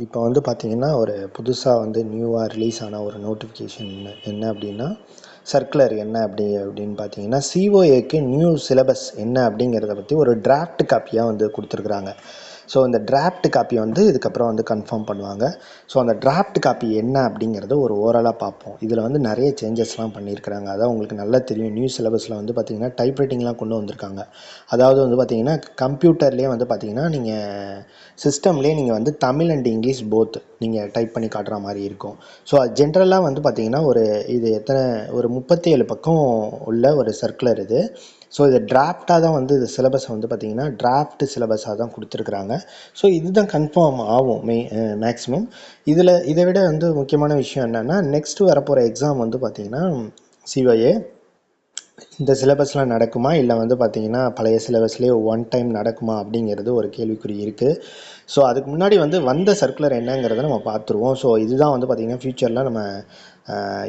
இப்போ வந்து பார்த்திங்கன்னா ஒரு புதுசாக வந்து நியூவாக ரிலீஸ் ஆன ஒரு நோட்டிஃபிகேஷன் என்ன அப்படின்னா சர்க்குலர் என்ன அப்படி அப்படின்னு பார்த்தீங்கன்னா சிஓஏக்கு நியூ சிலபஸ் என்ன அப்படிங்கிறத பற்றி ஒரு டிராஃப்ட் காப்பியாக வந்து கொடுத்துருக்குறாங்க. ஸோ இந்த டிராஃப்ட் காப்பி வந்து இதுக்கப்புறம் வந்து கன்ஃபார்ம் பண்ணுவாங்க. ஸோ அந்த டிராஃப்ட் காப்பி என்ன அப்படிங்கிறத ஒரு ஓரலாக பார்ப்போம். இதில் வந்து நிறைய சேஞ்சஸ்லாம் பண்ணியிருக்கிறாங்க. அதான் உங்களுக்கு நல்லா தெரியும். நியூ சிலபஸில் வந்து பார்த்திங்கன்னா டைப் ரைட்டிங்லாம் கொண்டு வந்திருக்காங்க. அதாவது வந்து பார்த்திங்கன்னா கம்ப்யூட்டர்லேயே வந்து பார்த்திங்கன்னா நீங்கள் சிஸ்டம்லேயே நீங்கள் வந்து தமிழ் அண்ட் இங்கிலீஷ் போத் நீங்கள் டைப் பண்ணி காட்டுற மாதிரி இருக்கும். ஸோ அது ஜென்ரலாக வந்து பார்த்திங்கன்னா ஒரு இது எத்தனை ஒரு முப்பத்தி ஏழு பக்கம் உள்ள ஒரு சர்க்குலர் இது. ஸோ இதை டிராஃப்டாக தான் வந்து இந்த சிலபஸை வந்து பார்த்திங்கன்னா டிராஃப்ட் சிலபஸாக தான் கொடுத்துருக்குறாங்க. ஸோ இதுதான் கன்ஃபார்ம் ஆகும் மே மேக்ஸிமம் இதில் இதை விட வந்து முக்கியமான விஷயம் என்னென்னா நெக்ஸ்ட் வரப்போகிற எக்ஸாம் வந்து பார்த்திங்கன்னா சிஓஏ இந்த சிலபஸ்லாம் நடக்குமா? இல்லை வந்து பார்த்திங்கன்னா பழைய சிலபஸ்லேயே ஒன் டைம் நடக்குமா? அப்படிங்கிறது ஒரு கேள்விக்குறி இருக்குது ஸோ அதுக்கு முன்னாடி வந்து வந்த சர்க்குலர் என்னங்கிறத நம்ம பார்த்துருவோம் ஸோ இதுதான் வந்து பார்த்திங்கன்னா ஃப்யூச்சரில் நம்ம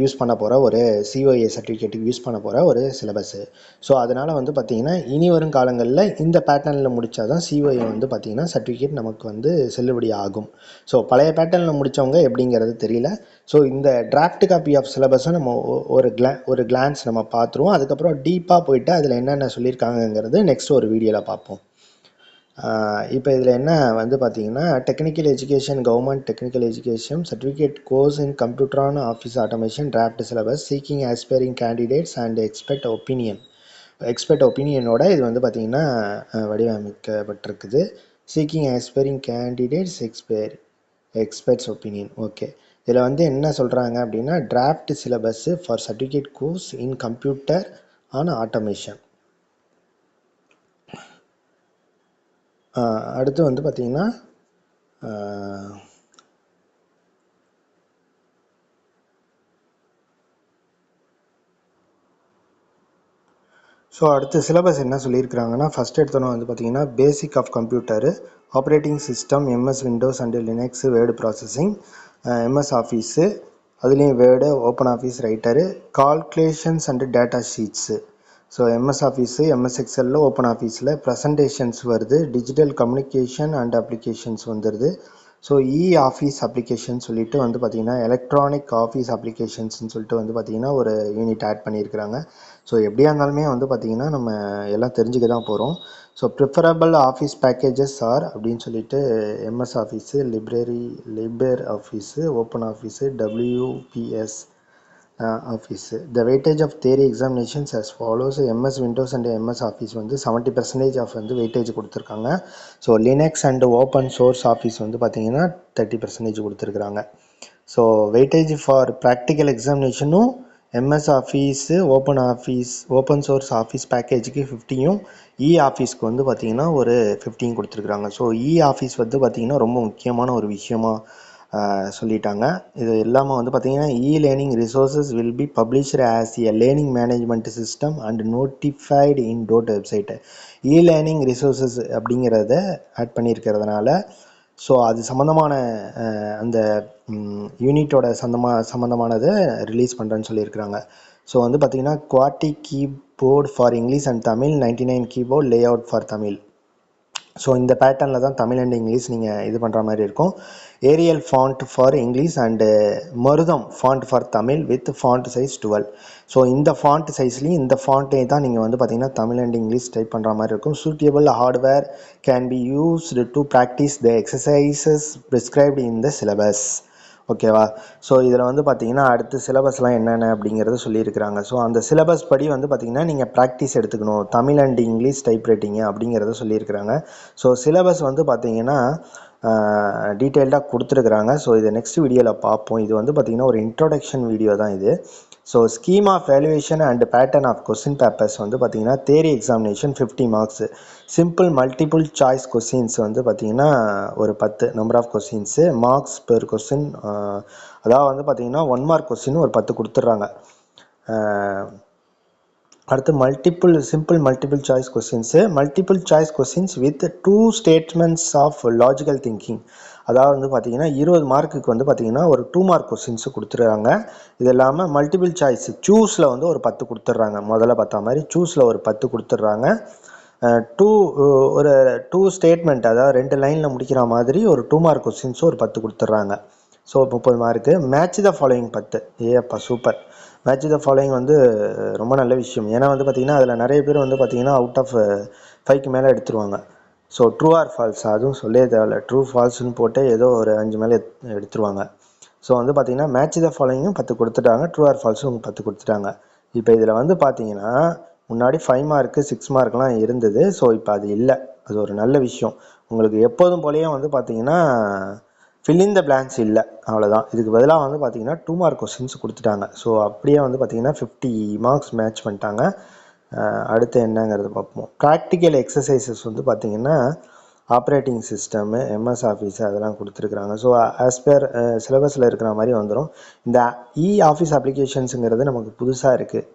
யூஸ் பண்ண போகிற ஒரு சிஓஏ சர்டிஃபிகேட்டுக்கு யூஸ் பண்ண போகிற ஒரு சிலபஸ்ஸு ஸோ அதனால் வந்து பார்த்திங்கன்னா இனி வரும் காலங்களில் இந்த பேட்டர்னில் முடித்தா தான் சிஓஏ வந்து பார்த்திங்கன்னா சர்டிஃபிகேட் நமக்கு வந்து செல்லுபடி ஆகும். ஸோ பழைய பேட்டர்னில் முடித்தவங்க எப்படிங்கிறது தெரியல. ஸோ இந்த டிராஃப்ட் காப்பி ஆஃப் சிலபஸை நம்ம ஒரு கிளா ஒரு கிளான்ஸ் நம்ம பார்த்துருவோம் அதுக்கப்புறம் டீப்பாக போயிட்டு அதில் என்னென்ன சொல்லியிருக்காங்கங்கிறது நெக்ஸ்ட் ஒரு வீடியோவில் பார்ப்போம். இப்போ இதில் என்ன வந்து பார்த்தீங்கன்னா technical education government technical education certificate course in computer on office automation draft syllabus seeking aspiring candidates and expect opinion expect ஒப்பீனியனோட இது வந்து பார்த்திங்கன்னா வடிவமைக்கப்பட்டிருக்குது. Seeking aspiring candidates எக்ஸ்பேர் experts opinion okay இதில் வந்து என்ன சொல்கிறாங்க அப்படின்னா draft syllabus for certificate course in computer on automation அடுத்து வந்து பார்த்திங்கன்னா ஸோ அடுத்து சிலபஸ் என்ன சொல்லியிருக்கிறாங்கன்னா ஃபஸ்ட் எடுத்தோன்னே வந்து பார்த்திங்கன்னா basic of computer operating system MS Windows and Linux word processing MS office அதுலேயும் word open office writer calculations and data sheets so MS office MS எக்ஸலில் open ஆஃபீஸில் ப்ரெசன்டேஷன்ஸ் வருது டிஜிட்டல் கம்யூனிகேஷன் அண்ட் அப்ளிகேஷன்ஸ் வந்துடுது so இ office application சொல்லிட்டு வந்து பார்த்திங்கன்னா electronic office அப்ளிகேஷன்ஸ்னு சொல்லிட்டு வந்து பார்த்திங்கன்னா ஒரு யூனிட் ஆட் பண்ணியிருக்கிறாங்க. ஸோ எப்படியா இருந்தாலுமே வந்து பார்த்திங்கன்னா நம்ம எல்லாம் தெரிஞ்சுக்க தான் போகிறோம் so preferable office packages are அப்படின்னு சொல்லிட்டு MS office library Libre office open office WPS office the weightage of theory examinations as follows MS Windows and MS office வந்து செவன்ட்டி பர்சன்டேஜ் ஆஃப் வந்து வெயிட்டேஜ் கொடுத்துருக்காங்க. So Linux and open source office வந்து பார்த்தீங்கன்னா thirty percentage கொடுத்துருக்குறாங்க. So weightage for practical எக்ஸாமினேஷனும் MS office open office open source office பேக்கேஜுக்கு ஃபிஃப்டியும் e ஆஃபீஸ்க்கு வந்து பார்த்திங்கன்னா ஒரு ஃபிஃப்டியும் கொடுத்துருக்குறாங்க. ஸோ இ ஆஃபீஸ் வந்து பார்த்திங்கன்னா ரொம்ப முக்கியமான ஒரு விஷயமா சொல்லிட்டாங்க. இது இல்லாமல் வந்து பார்த்திங்கன்னா e learning resources will be publisher as a learning management system and notified in DOTE website e learning resources அப்படிங்கிறத ஆட் பண்ணியிருக்கிறதுனால ஸோ அது சம்மந்தமான அந்த யூனிட்டோட சந்தமாக சம்மந்தமானதை ரிலீஸ் பண்ணுறேன்னு சொல்லியிருக்கிறாங்க. ஸோ வந்து பார்த்திங்கன்னா Gulati keyboard for English and Tamil ninety nine keyboard lay out for Tamil so இந்த பேட்டர்னில் தான் தமிழ் அண்ட் இங்கிலீஷ் நீங்கள் இது பண்ணுற மாதிரி இருக்கும். Arial font for English and Marutham font for Tamil with font size twelve so இந்த ஃபாண்ட் சைஸ்லேயும் இந்த ஃபாண்ட்டே தான் நீங்கள் வந்து பார்த்தீங்கன்னா தமிழ் அண்ட் இங்கிலீஷ் டைப் பண்ணுற மாதிரி இருக்கும். Suitable hardware can be used to practice the exercises prescribed in the syllabus ஓகேவா ஸோ இதில் வந்து பார்த்தீங்கன்னா அடுத்து சிலபஸ்லாம் என்னென்ன அப்படிங்கிறத சொல்லியிருக்கிறாங்க. ஸோ அந்த சிலபஸ் படி வந்து பார்த்தீங்கன்னா நீங்கள் ப்ராக்டிஸ் எடுத்துக்கணும். Tamil and English type writing அப்படிங்கிறத சொல்லியிருக்கிறாங்க. ஸோ சிலபஸ் வந்து பார்த்தீங்கன்னா டீட்டெயில்டாக கொடுத்துருக்குறாங்க. ஸோ இதை நெக்ஸ்ட் வீடியோவில் பார்ப்போம். இது வந்து பார்த்திங்கன்னா ஒரு இன்ட்ரொடக்ஷன் வீடியோ தான் இது. So scheme of valuation and pattern of question papers வந்து பார்த்திங்கன்னா theory examination fifty marks simple multiple choice questions வந்து பார்த்திங்கன்னா ஒரு பத்து number of questions marks per question அதாவது வந்து பார்த்திங்கன்னா ஒன் மார்க் கொஸ்டின் ஒரு பத்து கொடுத்துட்றாங்க. அடுத்து multiple simple multiple choice questions multiple choice questions with two statements of logical thinking அதாவது வந்து பார்த்தீங்கன்னா இருபது மார்க்குக்கு வந்து பார்த்தீங்கன்னா ஒரு டூ மார்க் கொஸ்டின்ஸு கொடுத்துருக்காங்க இது இல்லாமல் மல்டிபிள் சாய்ஸ் சூஸில் வந்து ஒரு பத்து கொடுத்துட்றாங்க. முதல்ல பார்த்தா மாதிரி சூஸில் ஒரு பத்து கொடுத்துட்றாங்க. டூ ஒரு டூ ஸ்டேட்மெண்ட் அதாவது ரெண்டு லைனில் முடிக்கிற மாதிரி ஒரு டூ மார்க் கொஸ்டின்ஸும் ஒரு பத்து கொடுத்துட்றாங்க. ஸோ முப்பது மார்க்கு. மேட்ச் த ஃபாலோயிங் பத்து. ஏப்பா சூப்பர் மேட்ச் த ஃபாலோயிங் வந்து ரொம்ப நல்ல விஷயம். ஏன்னா வந்து பார்த்தீங்கன்னா அதில் நிறைய பேர் வந்து பார்த்தீங்கன்னா அவுட் ஆஃப் ஃபைவ்க்கு மேலே எடுத்துருவாங்க. ஸோ ட்ரூ ஆர் ஃபால்ஸ் அதுவும் சொல்லவே தேவையில்ல. ட்ரூ ஃபால்ஸ்னு போட்டு ஏதோ ஒரு அஞ்சு மேலே எடுத்துருவாங்க. ஸோ வந்து பார்த்தீங்கன்னா மேட்ச் த ஃபாலோயிங்கும் பத்து கொடுத்துட்டாங்க. ட்ரூ ஆர் ஃபால்ஸும் பத்து கொடுத்துட்டாங்க. இப்போ இதில் வந்து பார்த்தீங்கன்னா முன்னாடி ஃபைவ் மார்க்கு சிக்ஸ் மார்க்லாம் இருந்தது. ஸோ இப்போ அது இல்லை. அது ஒரு நல்ல விஷயம். உங்களுக்கு எப்போதும் போலயே வந்து பார்த்தீங்கன்னா ஃபில்லிங் த பிளான்ஸ் இல்லை. அவ்வளோதான் இதுக்கு பதிலாக வந்து பார்த்தீங்கன்னா டூ மார்க் கொஸ்டின்ஸ் கொடுத்துட்டாங்க. ஸோ அப்படியே வந்து பார்த்தீங்கன்னா ஃபிஃப்டி மார்க்ஸ் மேட்ச் பண்ணிட்டாங்க. அடுத்து என்னங்கிறத பார்ப்போம் ப்ராக்டிக்கல் எக்ஸசைசஸ் வந்து பார்த்திங்கன்னா ஆப்ரேட்டிங் சிஸ்டமு எம்எஸ் ஆஃபீஸு அதெல்லாம் கொடுத்துருக்குறாங்க ஸோ ஆஸ் பர் சிலபஸில் இருக்கிற மாதிரி வந்துடும் இந்த இ ஆஃபீஸ் அப்ளிகேஷன்ஸுங்கிறது நமக்கு புதுசாக இருக்குது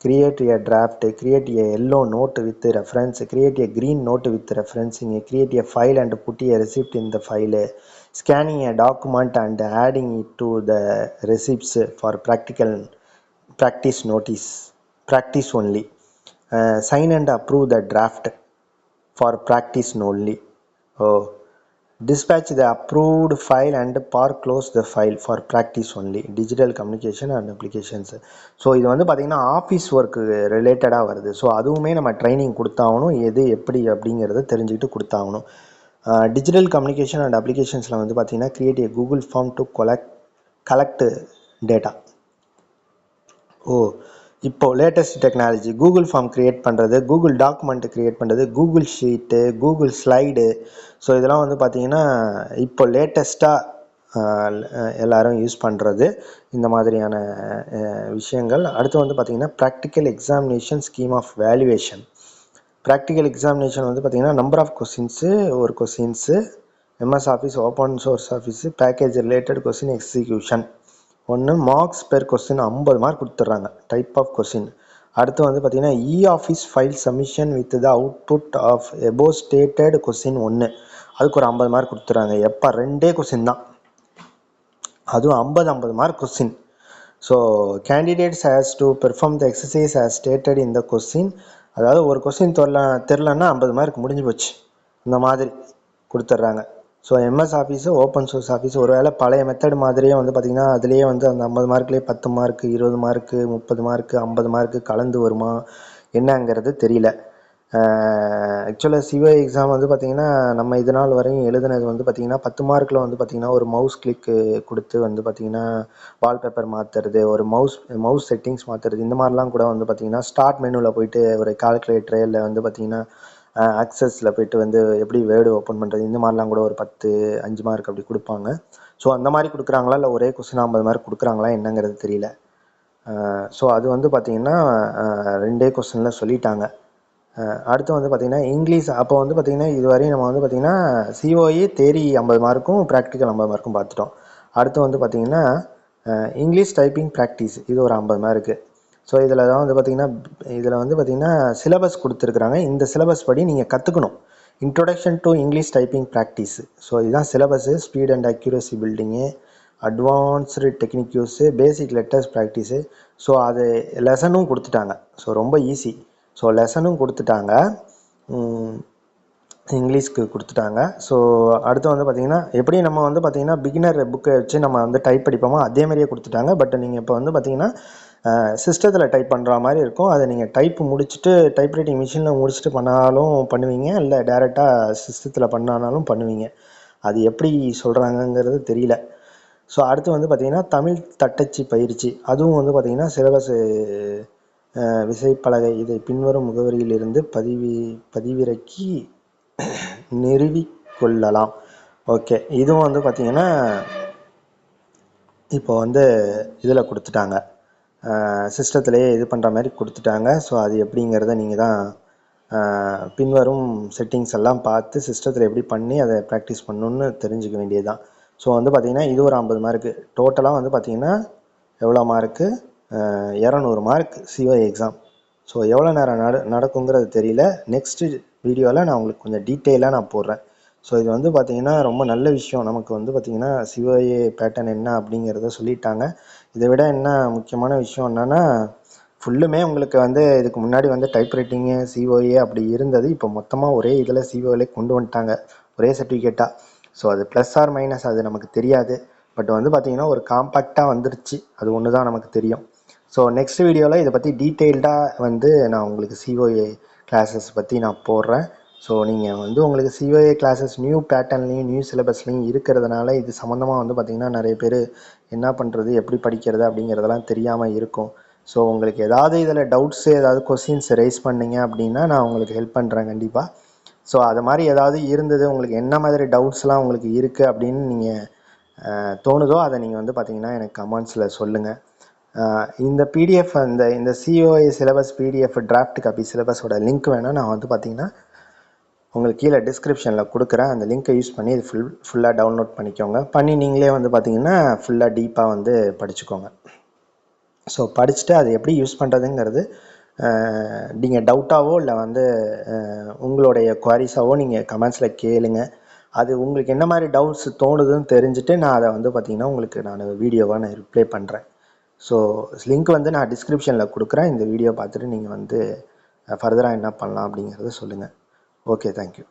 create a draft create a yellow note with reference create a green note with referencing create a file and put a receipt இந்த file scanning a document and adding it to the receipts for practical practice notice practice only sign and approve the draft for practice only O only. The dispatch the approved file and par close the file for practice only. Digital communication and applications. So இது வந்து பார்த்திங்கன்னா office work ரிலேட்டடாக வருது. So அதுவுமே நம்ம training கொடுத்தாகணும். எது எப்படி அப்படிங்கிறத தெரிஞ்சுக்கிட்டு கொடுத்தாகணும். டிஜிட்டல் கம்யூனிகேஷன் அண்ட் அப்ளிகேஷன்ஸில் வந்து பார்த்திங்கன்னா create a Google form to collect collect data ஓ இப்போ latest technology Google form create பண்ணுறது கூகுள் டாக்குமெண்ட் கிரியேட் பண்ணுறது Google sheet Google slide so இதெல்லாம் வந்து பார்த்தீங்கன்னா இப்போ லேட்டஸ்ட்டாக எல்லாரும் யூஸ் பண்ணுறது இந்த மாதிரியான விஷயங்கள். அடுத்து வந்து பார்த்தீங்கன்னா practical examination scheme of valuation practical examination வந்து பார்த்தீங்கன்னா நம்பர் ஆஃப் கொஸ்டின்ஸு ஒரு questions MS office open source office package related question execution ஒன்று மார்க்ஸ் பெர் கொஸ்டின் ஐம்பது மார்க் கொடுத்துட்றாங்க. டைப் ஆஃப் கொஸ்டின் அடுத்து வந்து பார்த்தீங்கன்னா e office file submission with the output of above stated question ஒன்று அதுக்கு ஒரு ஐம்பது மார்க் கொடுத்துட்றாங்க. எப்போ ரெண்டே கொஸ்டின் தான். அதுவும் ஐம்பது ஐம்பது mark question so candidates has to perform the exercise has stated இந்த கொஸ்டின் அதாவது ஒரு கொஸ்டின் தெரில தெரிலன்னா ஐம்பது மார்க் முடிஞ்சு போச்சு. இந்த மாதிரி கொடுத்துட்றாங்க. So MS office open source office ஒருவேளை பழைய மெத்தட் மாதிரியே வந்து பார்த்திங்கன்னா அதுலேயே வந்து அந்த ஐம்பது மார்க்லேயே பத்து மார்க்கு இருபது மார்க்கு முப்பது மார்க்கு ஐம்பது மார்க்கு கலந்து வருமா? என்னங்கிறது தெரியல. ஆக்சுவலாக சிஓ எக்ஸாம் வந்து பார்த்திங்கன்னா நம்ம இது நாள் வரையும் எழுதுனது வந்து பார்த்திங்கன்னா பத்து மார்க்கில் வந்து பார்த்திங்கன்னா ஒரு மவுஸ் கிளிக்கு கொடுத்து வந்து பார்த்திங்கன்னா வால்பேப்பர் மாற்றுறது ஒரு மவுஸ் மவுஸ் செட்டிங்ஸ் மாற்றுறது இந்த மாதிரிலாம் கூட வந்து பார்த்திங்கன்னா ஸ்டார்ட் மெனுவில் போயிட்டு ஒரு கால்குலேட்டரு இல்லை வந்து பார்த்திங்கன்னா ஆக்சஸில் போயிட்டு வந்து எப்படி வேர்டு ஓப்பன் பண்ணுறது இந்த மாதிரிலாம் கூட ஒரு பத்து அஞ்சு மார்க் அப்படி கொடுப்பாங்க. ஸோ அந்த மாதிரி கொடுக்குறாங்களா? இல்லை ஒரே கொஸ்டின் ஐம்பது மார்க் கொடுக்குறாங்களா? என்னங்கிறது தெரியல. ஸோ அது வந்து பார்த்திங்கன்னா ரெண்டே கொஸ்டினில் சொல்லிட்டாங்க. அடுத்து வந்து பார்த்திங்கன்னா இங்கிலீஷ் அப்போ வந்து பார்த்திங்கன்னா இதுவரையும் நம்ம வந்து பார்த்திங்கன்னா சிஓஏ தேரி ஐம்பது மார்க்கும் ப்ராக்டிக்கல் ஐம்பது மார்க்கும் பார்த்துட்டோம். அடுத்து வந்து பார்த்திங்கன்னா இங்கிலீஷ் டைப்பிங் ப்ராக்டிஸ் இது ஒரு ஐம்பது மார்க்கு ஸோ இதில் தான் வந்து பார்த்திங்கன்னா இதில் வந்து பார்த்திங்கன்னா சிலபஸ் கொடுத்துருக்குறாங்க. இந்த சிலபஸ் படி நீங்கள் கற்றுக்கணும் introduction to English typing practice so இதுதான் syllabus speed and accuracy building advanced technique use basic letters practice so அது லெசனும் கொடுத்துட்டாங்க. ஸோ ரொம்ப ஈஸி ஸோ லெசனும் கொடுத்துட்டாங்க. இங்கிலீஷ்க்கு கொடுத்துட்டாங்க. ஸோ அடுத்து வந்து பார்த்தீங்கன்னா எப்படி நம்ம வந்து பார்த்திங்கன்னா பிகினர் புக்கை வச்சு நம்ம வந்து டைப் படிப்போமோ அதே மாதிரியே கொடுத்துட்டாங்க. பட் நீங்கள் இப்போ வந்து பார்த்தீங்கன்னா சிஸ்டத்தில் டைப் பண்ணுற மாதிரி இருக்கும். அதை நீங்கள் டைப் முடிச்சுட்டு டைப் ரைட்டிங் மிஷினில் முடிச்சுட்டு பண்ணாலும் பண்ணுவீங்க? இல்லை டேரெக்டாக சிஸ்டத்தில் பண்ணானாலும் பண்ணுவீங்க? அது எப்படி சொல்கிறாங்கங்கிறது தெரியல. ஸோ அடுத்து வந்து பார்த்திங்கன்னா தமிழ் தட்டச்சு பயிற்சி. அதுவும் வந்து பார்த்திங்கன்னா சிலபஸ் விசைப்பலகை இதை பின்வரும் முகவரியிலிருந்து பதிவி பதிவிறக்கி நிறுவிக்கொள்ளலாம் ஓகே. இதுவும் வந்து பார்த்திங்கன்னா இப்போ வந்து இதில் கொடுத்துட்டாங்க. சிஸ்டத்துலேயே இது பண்ணுற மாதிரி கொடுத்துட்டாங்க. ஸோ அது எப்படிங்கிறத நீங்கள் தான் பின்வரும் செட்டிங்ஸ் எல்லாம் பார்த்து சிஸ்டத்தில் எப்படி பண்ணி அதை ப்ராக்டிஸ் பண்ணணுன்னு தெரிஞ்சுக்க வேண்டியதுதான். ஸோ வந்து பார்த்திங்கன்னா இது ஒரு ஐம்பது மார்க்கு டோட்டலாக வந்து பார்த்திங்கன்னா எவ்வளோ மார்க்கு இரநூறு மார்க் சிஓ எக்ஸாம் ஸோ எவ்வளோ நேரம் நட நடக்குங்கிறது தெரியல. நெக்ஸ்ட்டு வீடியோவில் நான் உங்களுக்கு கொஞ்சம் டீட்டெயிலாக நான் போடுறேன். ஸோ இது வந்து பார்த்தீங்கன்னா ரொம்ப நல்ல விஷயம். நமக்கு வந்து பார்த்திங்கன்னா சிஓஏ பேட்டர்ன் என்ன அப்படிங்கிறத சொல்லிட்டாங்க. இதை விட என்ன முக்கியமான விஷயம் என்னன்னா ஃபுல்லுமே உங்களுக்கு வந்து இதுக்கு முன்னாடி வந்து டைப்ரைட்டிங்கு சிஓஏ அப்படி இருந்தது. இப்போ மொத்தமாக ஒரே இதில் சிஓஏலே கொண்டு வந்துட்டாங்க. ஒரே சர்டிஃபிகேட்டாக ஸோ அது ப்ளஸ் ஆர் மைனஸ் அது நமக்கு தெரியாது. பட் வந்து பார்த்திங்கன்னா ஒரு காம்பேக்டாக வந்துருச்சு. அது ஒன்று தான் நமக்கு தெரியும். ஸோ நெக்ஸ்ட் வீடியோவில் இதை பற்றி டீட்டெயில்டாக வந்து நான் உங்களுக்கு சிஓஏ கிளாஸஸ் பற்றி நான் போடுறேன். ஸோ நீங்கள் வந்து உங்களுக்கு சிஓஏ கிளாஸஸ் நியூ பேட்டர்ன்லேயும் நியூ சிலபஸ்லேயும் இருக்கிறதுனால இது சம்மந்தமாக வந்து பார்த்திங்கன்னா நிறைய பேர் என்ன பண்ணுறது எப்படி படிக்கிறது அப்படிங்கிறதெல்லாம் தெரியாமல் இருக்கும். ஸோ உங்களுக்கு ஏதாவது இதில் டவுட்ஸ் ஏதாவது கொஸ்டின்ஸ் ரைஸ் பண்ணிங்க அப்படின்னா நான் உங்களுக்கு ஹெல்ப் பண்ணுறேன் கண்டிப்பாக ஸோ அது மாதிரி ஏதாவது இருந்தது உங்களுக்கு என்ன மாதிரி டவுட்ஸ்லாம் உங்களுக்கு இருக்குது அப்படின்னு நீங்கள் தோணுதோ அதை நீங்கள் வந்து பார்த்தீங்கன்னா எனக்கு கமெண்ட்ஸில் சொல்லுங்கள் இந்த பிடிஎஃப் அந்த இந்த COA syllabus PDF draft copy சிலபஸோட link வேணால் நான் வந்து பார்த்தீங்கன்னா உங்களுக்கு கீழே டிஸ்கிரிப்ஷனில் கொடுக்குறேன். அந்த லிங்க்கை யூஸ் பண்ணி இது ஃபுல் ஃபுல்லாக டவுன்லோட் பண்ணிக்கோங்க. பண்ணி நீங்களே வந்து பார்த்தீங்கன்னா ஃபுல்லாக டீப்பாக வந்து படிச்சுக்கோங்க. ஸோ படிச்சுட்டு அது எப்படி யூஸ் பண்ணுறதுங்கிறது நீங்கள் டவுட்டாவோ இல்லை வந்து உங்களுடைய குவாரிஸாவோ நீங்கள் கமெண்ட்ஸில் கேளுங்க. அது உங்களுக்கு என்ன மாதிரி டவுட்ஸ் தோணுதுன்னு தெரிஞ்சுட்டு நான் அதை வந்து பார்த்தீங்கன்னா உங்களுக்கு நான் வீடியோவாக நான் ரிப்ளை பண்ணுறேன் ஸோ லிங்க் வந்து நான் டிஸ்கிரிப்ஷனில் கொடுக்குறேன். இந்த வீடியோ பார்த்துட்டு நீங்கள் வந்து ஃபர்தராக என்ன பண்ணலாம் அப்படிங்கிறத சொல்லுங்கள் ஓகே தேங்க்யூ